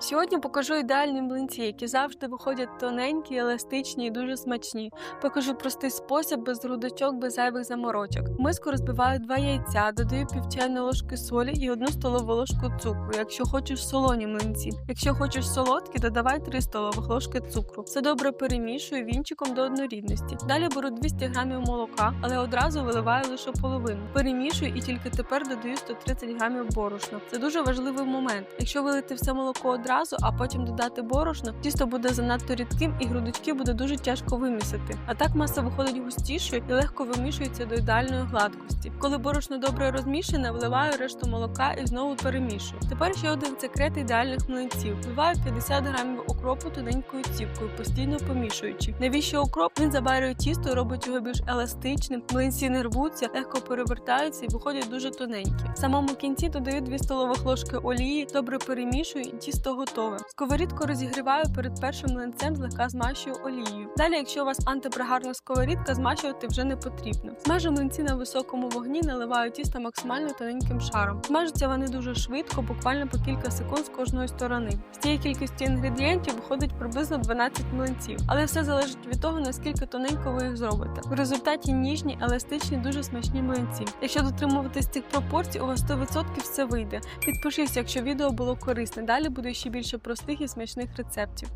Сьогодні покажу ідеальні млинці, які завжди виходять тоненькі, еластичні і дуже смачні. Покажу простий спосіб без грудочок, без зайвих заморочок. В миску розбиваю два яйця, додаю пів ложки солі і одну столову ложку цукру, якщо хочеш солоні млинці. Якщо хочеш солодкі, додавай 3 столових ложки цукру. Все добре перемішую вінчиком до однорідності. Далі беру 200 грамів молока, але одразу виливаю лише половину. Перемішую і тільки тепер додаю 130 грамів борошна. Це дуже важливий момент. Якщо вилити все молоко одразу, а потім додати борошно, тісто буде занадто рідким і грудочки буде дуже тяжко вимісити. А так маса виходить густішою і легко вимішується до ідеальної гладкості. Коли борошно добре розмішане, вливаю решту молока і знову перемішую. Тепер ще один секрет ідеальних млинців. Вливаю 50 грамів окропу тоненькою цівкою, постійно помішуючи. Навіщо окроп? Він забарює тісто робить його більш еластичним. Млинці не рвуться, легко перевертаються і виходять дуже тоненькі. В самому кінці додаю 2 столових ложки олії, добре перемішую і тісто готове. Сковорідку розігріваю перед першим млинцем, злегка змащую олією. Далі, якщо у вас антипригарна сковорідка, змащувати вже не потрібно. Смажу млинці на високому вогні, наливаю тісто максимально тоненьким шаром. Смажаться вони дуже швидко, буквально по кілька секунд з кожної сторони. З цієї кількості інгредієнтів виходить приблизно 12 млинців, але все залежить від того, наскільки тоненько ви їх зробите. В результаті ніжні, еластичні, дуже смачні млинці. Якщо дотримуватись цих пропорцій, у вас 100% все вийде. Підпишись, якщо відео було корисне. Далі буде ще більше простих і смачних рецептів.